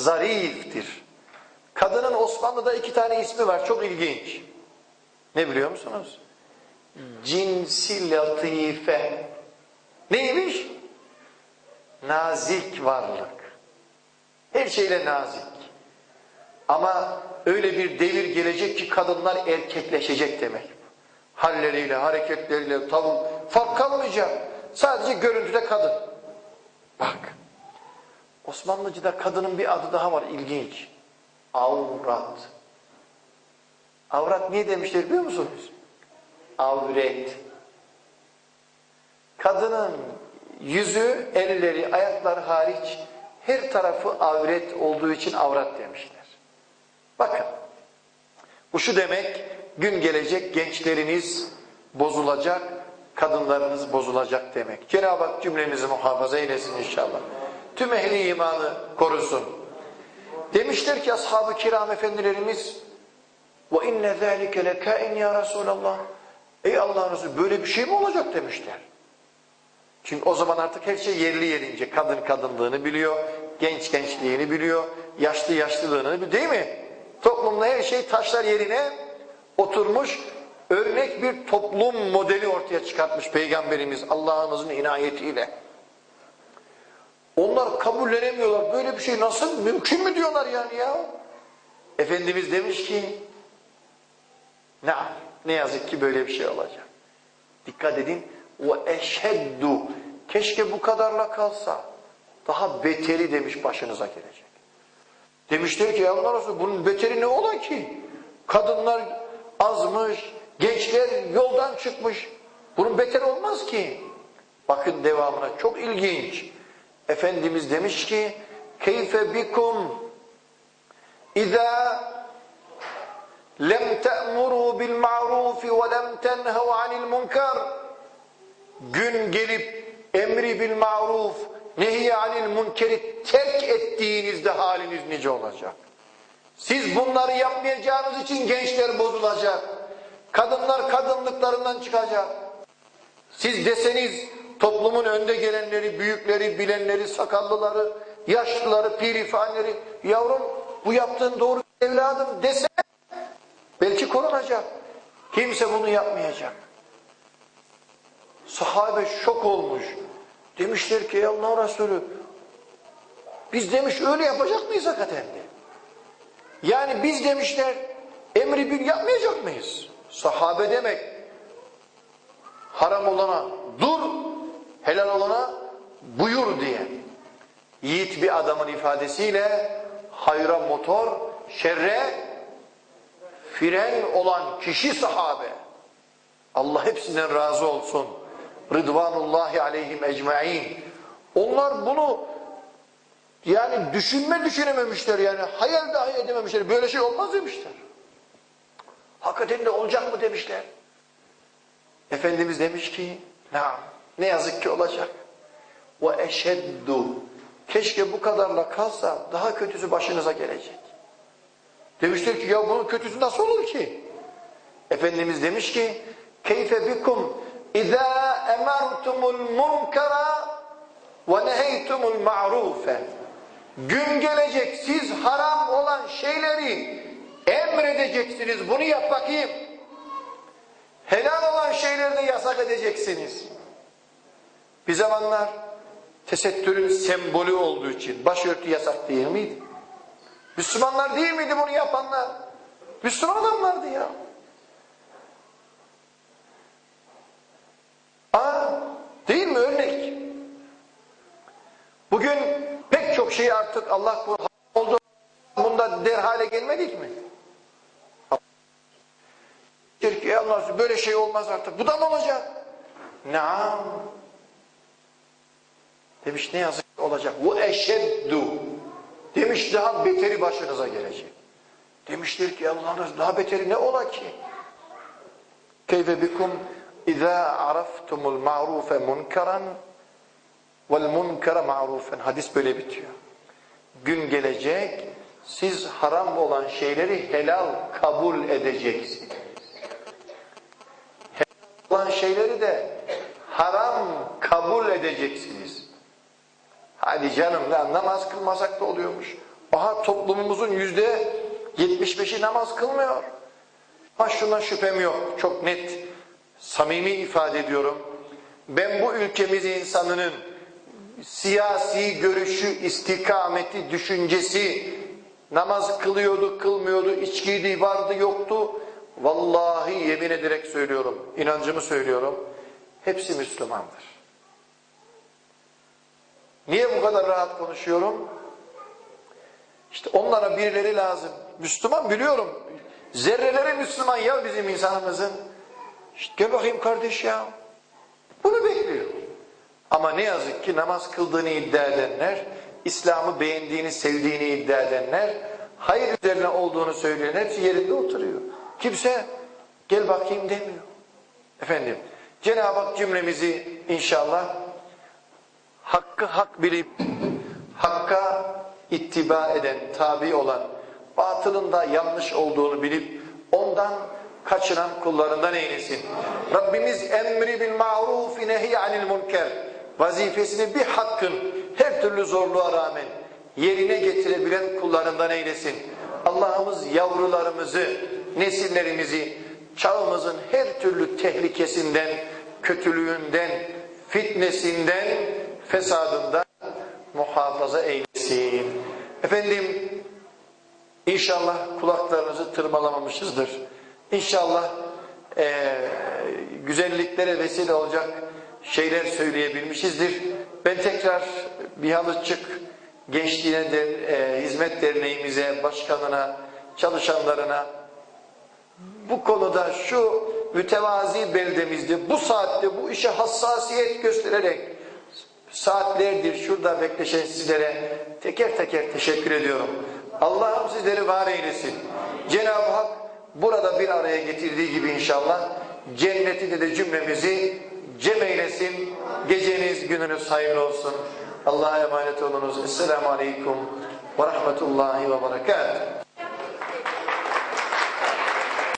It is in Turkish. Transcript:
zariftir. Kadının Osmanlı'da iki tane ismi var çok ilginç. Ne biliyor musunuz? Cinsi latife. Neymiş? Nazik varlık. Her şeyle nazik. Ama öyle bir devir gelecek ki kadınlar erkekleşecek demek. Halleriyle, hareketleriyle, tavuk fark kalmayacak. Sadece görüntüde kadın. Osmanlıcıda kadının bir adı daha var ilginç. Avrat. Avrat niye demişler biliyor musunuz? Avret. Kadının yüzü, elleri, ayakları hariç her tarafı avret olduğu için avrat demişler. Bakın. Bu şu demek, gün gelecek gençleriniz bozulacak, kadınlarınız bozulacak demek. Cenab-ı Hak cümlemizi muhafaza eylesin inşallah. Tüm ehli imanı korusun. Demişler ki ashab-ı kiram efendilerimiz inne zâlike lekâin ya Resulallah. Ey Allah'ın Resulü böyle bir şey mi olacak demişler. Çünkü o zaman artık her şey yerli yerince. Kadın kadınlığını biliyor, genç gençliğini biliyor, yaşlı yaşlılığını biliyor değil mi? Toplumda her şey taşlar yerine oturmuş, örnek bir toplum modeli ortaya çıkartmış Peygamberimiz Allah'ımızın inayetiyle. Onlar kabullenemiyorlar. Böyle bir şey nasıl mümkün mü diyorlar yani ya? Efendimiz demiş ki ne, ne yazık ki böyle bir şey olacak. Dikkat edin. Ve eşheddu. Keşke bu kadarla kalsa. Daha beteri demiş başınıza gelecek. Demişler ki ya Allah Resulü bunun beteri ne ola ki? Kadınlar azmış, gençler yoldan çıkmış. Bunun beteri olmaz ki. Bakın devamına çok ilginç. Efendimiz demiş ki keyfe bikum İza lem te'muru bil ma'rufi ve lem tenhev anil munkar gün gelip emri bil maruf nehi anil munkeri terk ettiğinizde haliniz nice olacak. Siz bunları yapmayacağınız için gençler bozulacak. Kadınlar kadınlıklarından çıkacak. Siz deseniz toplumun önde gelenleri, büyükleri, bilenleri, sakallıları, yaşlıları, pirifanleri yavrum bu yaptığın doğru evladım dese belki korunacak. Kimse bunu yapmayacak. Sahabe şok olmuş. Demişler ki ya Allah Resulü biz demiş öyle yapacak mıyız hakikaten de? Yani biz demişler emri bir yapmayacak mıyız? Sahabe demek haram olana dur, helal olana buyur diye. Yiğit bir adamın ifadesiyle hayra motor, şerre fren olan kişi sahabe. Allah hepsinden razı olsun. Rıdvanullahi aleyhim ecmain. Onlar bunu yani düşünme düşünememişler yani hayal dahi edememişler. Böyle şey olmaz demişler. Hakikaten de olacak mı demişler. Efendimiz demiş ki naam ne yazık ki olacak. Ve eşeddu keşke bu kadarla kalsa daha kötüsü başınıza gelecek. Demişler ki ya bunun kötüsü nasıl olur ki? Efendimiz demiş ki keyfe bikum emertumul munkara ve neheytumul ma'rufe. Gün gelecek siz haram olan şeyleri emredeceksiniz. Bunu yap bakayım. Helal olan şeyleri de yasak edeceksiniz. Bir zamanlar tesettürün sembolü olduğu için başörtü yasak değil miydi? Müslümanlar değil miydi bunu yapanlar? Müslüman adamlardı ya. Aa, değil mi örnek? Bugün pek çok şey artık Allah oldu. Bunda derhale gelmedik mi? Türkiye Allah böyle şey olmaz artık. Bu da mı olacak? Naam. Demiş ne yazık olacak. Bu eşeddu. Demiş daha beteri başınıza gelecek. Demiştir ki Allah'ın daha beteri ne ola ki? Keyfe bikum araftumul ma'rufe munkaran vel munkara ma'rufen. Hadis böyle bitiyor. Gün gelecek siz haram olan şeyleri helal kabul edeceksiniz. Helal olan şeyleri de haram kabul edeceksiniz. Hadi canım lan namaz kılmasak da oluyormuş. Aha toplumumuzun yüzde 75'i namaz kılmıyor. Ha şuna şüphem yok. Çok net, samimi ifade ediyorum. Ben bu ülkemiz insanının siyasi görüşü, istikameti, düşüncesi, namaz kılıyordu, kılmıyordu, içkiydi, vardı, yoktu. Vallahi yemin ederek söylüyorum, inancımı söylüyorum. Hepsi Müslümandır. Niye bu kadar rahat konuşuyorum? İşte onlara birileri lazım. Müslüman biliyorum. Zerreleri Müslüman ya bizim insanımızın. İşte gel bakayım kardeş ya. Bunu bekliyor. Ama ne yazık ki namaz kıldığını iddia edenler, İslam'ı beğendiğini, sevdiğini iddia edenler, hayır üzerine olduğunu söyleyen hepsi yerinde oturuyor. Kimse gel bakayım demiyor. Efendim, Cenab-ı Hak cümlemizi inşallah hakkı hak bilip, hakka ittiba eden, tabi olan, batılın da yanlış olduğunu bilip, ondan kaçınan kullarından eylesin. Rabbimiz emri bil ma'ruf nehi anil münker vazifesini bir hakkın her türlü zorluğa rağmen yerine getirebilen kullarından eylesin. Allah'ımız yavrularımızı, nesillerimizi çağımızın her türlü tehlikesinden, kötülüğünden, fitnesinden, fesadından muhafaza eylesin. Efendim İnşallah kulaklarınızı tırmalamamışızdır. İnşallah eee, güzelliklere vesile olacak şeyler söyleyebilmişizdir. Ben tekrar Bihalıçık Gençliğine de, eee, Hizmet Derneğimize, başkanına, çalışanlarına bu konuda şu mütevazi beldemizde bu saatte bu işe hassasiyet göstererek saatlerdir şurada bekleşen sizlere teker teker teşekkür ediyorum. Allah'ım sizleri var eylesin. Cenab-ı Hak burada bir araya getirdiği gibi inşallah cennetinde de cümlemizi cem eylesin. Geceniz gününüz hayırlı olsun. Allah'a emanet olunuz. Esselamu Aleyküm ve Rahmetullahi ve Berekatuhu.